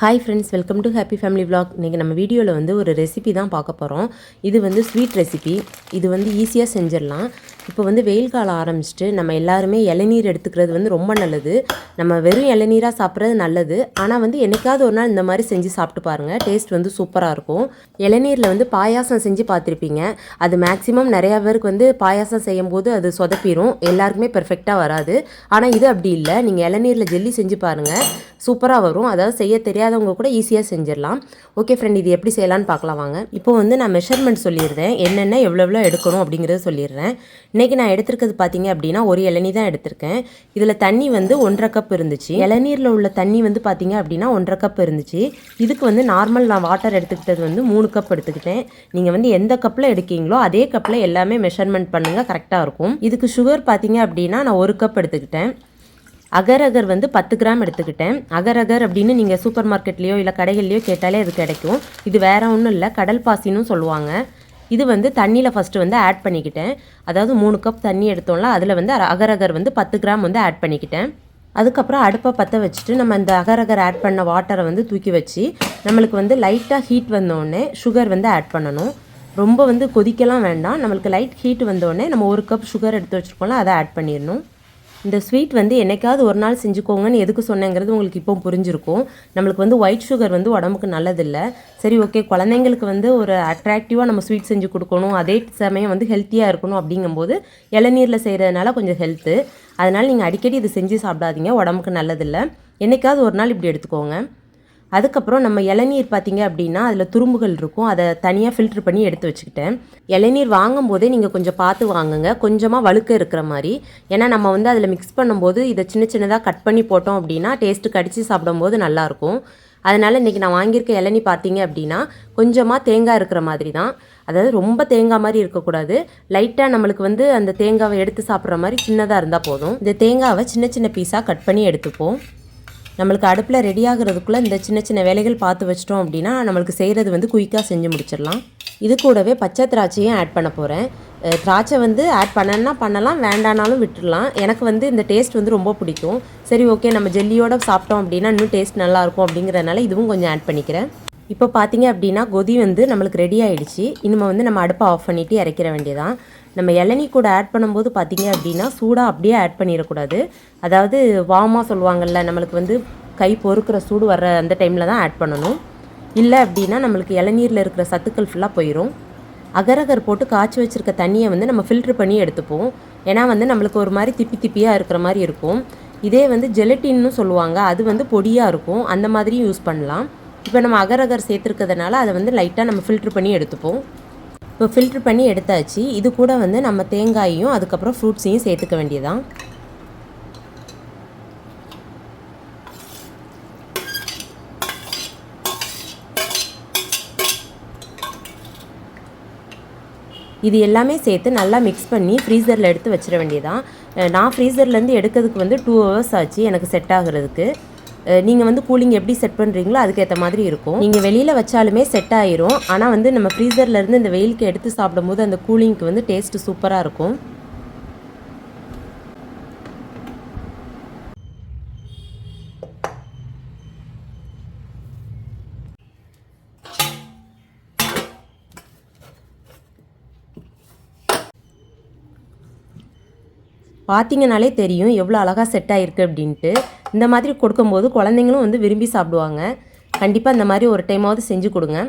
Hi friends welcome to happy family vlog இன்றைக்கி நம்ம வீடியோவில் வந்து ஒரு ரெசிபி தான் பார்க்க போகிறோம் இது வந்து ஸ்வீட் ரெசிபி இது வந்து ஈஸியாக செஞ்சிடலாம். இப்போ வந்து வெயில் காலம் ஆரம்பிச்சிட்டு நம்ம எல்லாருமே இளநீர் எடுத்துக்கிறது வந்து ரொம்ப நல்லது. நம்ம வெறும் இளநீராக சாப்பிட்றது நல்லது. ஆனால் வந்து என்னைக்காவது ஒரு நாள் இந்த மாதிரி செஞ்சு சாப்பிட்டு பாருங்கள் டேஸ்ட் வந்து சூப்பராக இருக்கும். இளநீரில் வந்து பாயாசம் செஞ்சு பார்த்துருப்பீங்க. அது மேக்ஸிமம் நிறையா பேருக்கு வந்து பாயாசம் செய்யும்போது அது சொதப்பிடும் எல்லாருக்குமே பெர்ஃபெக்டாக வராது. ஆனால் இது அப்படி இல்லை. நீங்கள் இளநீரில் ஜெல்லி செஞ்சு பாருங்கள் சூப்பராக வரும். அதாவது செய்ய தெரியாதவங்க கூட ஈஸியாக செஞ்சிடலாம். ஓகே ஃப்ரெண்ட் இது எப்படி செய்யலாம்னு பார்க்கலாம் வாங்க. இப்போ வந்து நான் மெஷர்மெண்ட் சொல்லிடுறேன். என்னென்ன எவ்வளோ எவ்வளோ எடுக்கணும் அப்படிங்கிறத சொல்லிடுறேன். இன்றைக்கி நான் எடுத்திருக்கிறது பார்த்தீங்க அப்படின்னா ஒரு இளநீ தான் எடுத்திருக்கேன். இதில் தண்ணி வந்து ஒன்றரை கப் இருந்துச்சு. இளநீரில் உள்ள தண்ணி வந்து பார்த்தீங்க அப்படின்னா ஒன்றரை கப் இருந்துச்சு. இதுக்கு வந்து நார்மல் நான் வாட்டர் எடுத்துக்கிட்டது வந்து மூணு கப் எடுத்துக்கிட்டேன். நீங்கள் வந்து எந்த கப்பில் எடுக்கீங்களோ அதே கப்பில் எல்லாமே மெஷர்மெண்ட் பண்ணுங்கள் கரெக்டாக இருக்கும். இதுக்கு சுகர் பார்த்தீங்க அப்படின்னா நான் ஒரு கப் எடுத்துக்கிட்டேன். அகர் அகர் வந்து பத்து கிராம் எடுத்துக்கிட்டேன். அகர் அகர் அப்படின்னு நீங்கள் சூப்பர் மார்க்கெட்லேயோ இல்லை கடைகள்லையோ கேட்டாலே அது கிடைக்கும். இது வேற ஒன்றும் இல்லை கடல் பாசின்னு சொல்லுவாங்க. இது வந்து தண்ணியில் ஃபஸ்ட்டு வந்து ஆட் பண்ணிக்கிட்டேன். அதாவது மூணு கப் தண்ணி எடுத்தோம்ல அதில் வந்து அகரகர் வந்து பத்து கிராம் வந்து ஆட் பண்ணிக்கிட்டேன். அதுக்கப்புறம் அடுப்பை பற்ற வச்சுட்டு நம்ம இந்த அகரகர் ஆட் பண்ண வாட்டரை வந்து தூக்கி வச்சு நம்மளுக்கு வந்து லைட்டாக ஹீட் வந்தோடனே சுகர் வந்து ஆட் பண்ணணும். ரொம்ப வந்து கொதிக்கலாம் வேண்டாம். நம்மளுக்கு லைட் ஹீட் வந்தோடனே நம்ம ஒரு கப் சுகர் எடுத்து வச்சுருக்கோம்ல அதை ஆட் பண்ணிடணும். இந்த ஸ்வீட் வந்து என்னைக்காவது ஒரு நாள் செஞ்சுக்கோங்கன்னு எதுக்கு சொன்னேங்கிறது உங்களுக்கு இப்போ புரிஞ்சிருக்கும். நம்மளுக்கு வந்து ஒயிட் சுகர் வந்து உடம்புக்கு நல்லதில்லை. சரி ஓகே குழந்தைங்களுக்கு வந்து ஒரு அட்ராக்டிவாக நம்ம ஸ்வீட் செஞ்சு கொடுக்கணும். அதே சமயம் வந்து ஹெல்த்தியாக இருக்கணும் அப்படிங்கும்போது இளநீரில் செய்கிறதுனால கொஞ்சம் ஹெல்த்து அதனால் நீங்கள் அடிக்கடி இது செஞ்சு சாப்பிடாதீங்க. உடம்புக்கு நல்லதில்லை. என்னைக்காவது ஒரு நாள் இப்படி எடுத்துக்கோங்க. அதுக்கப்புறம் நம்ம இளநீர் பார்த்தீங்க அப்படின்னா அதில் துரும்புகள் இருக்கும். அதை தனியாக ஃபில்ட்ரு பண்ணி எடுத்து வச்சுக்கிட்டேன். இளநீர் வாங்கும் போதே நீங்கள் கொஞ்சம் பார்த்து வாங்குங்க. கொஞ்சமாக வழுக்க இருக்கிற மாதிரி. ஏன்னா நம்ம வந்து அதில் மிக்ஸ் பண்ணும்போது இதை சின்ன சின்னதாக கட் பண்ணி போட்டோம் அப்படின்னா டேஸ்ட்டு கடித்து சாப்பிடும்போது நல்லாயிருக்கும். அதனால் இன்றைக்கி நான் வாங்கியிருக்க இளநீ பார்த்தீங்க அப்படின்னா கொஞ்சமாக தேங்காய் இருக்கிற மாதிரி தான். அதாவது ரொம்ப தேங்காய் மாதிரி இருக்கக்கூடாது. லைட்டாக நம்மளுக்கு வந்து அந்த தேங்காவை எடுத்து சாப்பிட்ற மாதிரி சின்னதாக இருந்தால் போதும். இந்த தேங்காவை சின்ன சின்ன பீஸாக கட் பண்ணி எடுத்துப்போம். நம்மளுக்கு அடுப்பில் ரெடி ஆகிறதுக்குள்ளே இந்த சின்ன சின்ன வேலைகள் பார்த்து வச்சிட்டோம் அப்படின்னா நம்மளுக்கு செய்கிறது வந்து குயிக்காக செஞ்சு முடிச்சிடலாம். இது கூடவே பச்சை திராட்சையும் ஆட் பண்ண போகிறேன் திராட்சை வந்து ஆட் பண்ணனா பண்ணலாம் வேண்டானாலும் விட்டுடலாம். எனக்கு வந்து இந்த டேஸ்ட் வந்து ரொம்ப பிடிக்கும். சரி ஓகே நம்ம ஜெல்லியோட சாப்பிட்டோம் அப்படின்னா இன்னும் டேஸ்ட் நல்லாயிருக்கும் அப்படிங்கிறதுனால இதுவும் கொஞ்சம் ஆட் பண்ணிக்கிறேன். இப்போ பார்த்தீங்க அப்படின்னா கொதி வந்து நம்மளுக்கு ரெடி ஆகிடுச்சு இனிமேல் வந்து நம்ம அடுப்பை ஆஃப் பண்ணிவிட்டு இறக்கிற வேண்டியதான் நம்ம இளநீ கூட ஆட் பண்ணும்போது பார்த்தீங்க அப்படின்னா சூடாக அப்படியே ஆட் பண்ணிடக்கூடாது. அதாவது வாமாக சொல்லுவாங்கள்ல நம்மளுக்கு வந்து கை பொறுக்கிற சூடு வர்ற அந்த டைமில் தான் ஆட் பண்ணணும். இல்லை அப்படின்னா நம்மளுக்கு இளநீரில் இருக்கிற சத்துக்கள் ஃபுல்லாக போயிடும் அகரகர் போட்டு காய்ச்சி வச்சுருக்க தண்ணியை வந்து நம்ம ஃபில்ட்ரு பண்ணி எடுத்துப்போம். ஏன்னா வந்து நம்மளுக்கு ஒரு மாதிரி திப்பி திப்பியாக இருக்கிற மாதிரி இருக்கும். இதே வந்து ஜெலட்டின்னு சொல்லுவாங்க. அது வந்து பொடியாக இருக்கும். அந்த மாதிரியும் யூஸ் பண்ணலாம். இப்போ நம்ம அகரகர் சேர்த்துருக்கிறதுனால அதை வந்து லைட்டாக நம்ம ஃபில்ட்ரு பண்ணி எடுத்துப்போம். இப்போ ஃபில்ட்ரு பண்ணி எடுத்தாச்சு. இது கூட வந்து நம்ம தேங்காயையும் அதுக்கப்புறம் ஃப்ரூட்ஸையும் சேர்த்துக்க வேண்டியதான் இது எல்லாமே சேர்த்து நல்லா மிக்ஸ் பண்ணி ஃப்ரீசரில் எடுத்து வச்சிட வேண்டியதான் நான் ஃப்ரீசர்லேருந்து எடுக்கிறதுக்கு வந்து டூ ஹவர்ஸ் ஆச்சு. எனக்கு செட் ஆகுறதுக்கு. நீங்கள் வந்து கூலிங் எப்படி செட் பண்ணுறீங்களோ அதுக்கேற்ற மாதிரி இருக்கும். நீங்கள் வெளியில் வச்சாலுமே செட் ஆயிரும். ஆனால் வந்து நம்ம ஃப்ரீசர்லேருந்து இந்த வெயிலுக்கு எடுத்து சாப்பிடும்போது அந்த கூலிங்க்கு வந்து டேஸ்ட்டு சூப்பராக இருக்கும். பார்த்தீங்கனாலே தெரியும் எவ்வளோ அழகாக செட் ஆகிருக்கு அப்படின்ட்டு. இந்த மாதிரி கொடுக்கும்போது குழந்தைங்களும் வந்து விரும்பி சாப்பிடுவாங்க. கண்டிப்பாக இந்த மாதிரி ஒரு டைமாவது செஞ்சு கொடுங்க.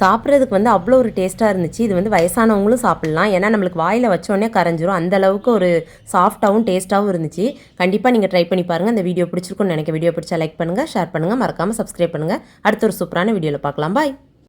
சாப்பிட்றதுக்கு வந்து அவ்வளோ ஒரு டேஸ்ட்டாக இருந்துச்சு. இது வந்து வயசானவங்களும் சாப்பிட்லாம். ஏன்னா நம்மளுக்கு வாயில் வச்சோடனே கரைஞ்சிரும். அந்த அளவுக்கு ஒரு சாஃப்ட்டாகவும் டேஸ்ட்டாகவும் இருந்துச்சு. கண்டிப்பாக நீங்கள் ட்ரை பண்ணி பாருங்கள் இந்த வீடியோ பிடிச்சிருக்குன்னு நினைக்க வீடியோ பிடிச்சா லைக் பண்ணுங்கள் ஷேர் பண்ணுங்கள் மறக்காமல் சப்ஸ்கிரைப் பண்ணுங்கள் அடுத்த ஒரு சூப்பரான வீடியோவில் பார்க்கலாம். பாய்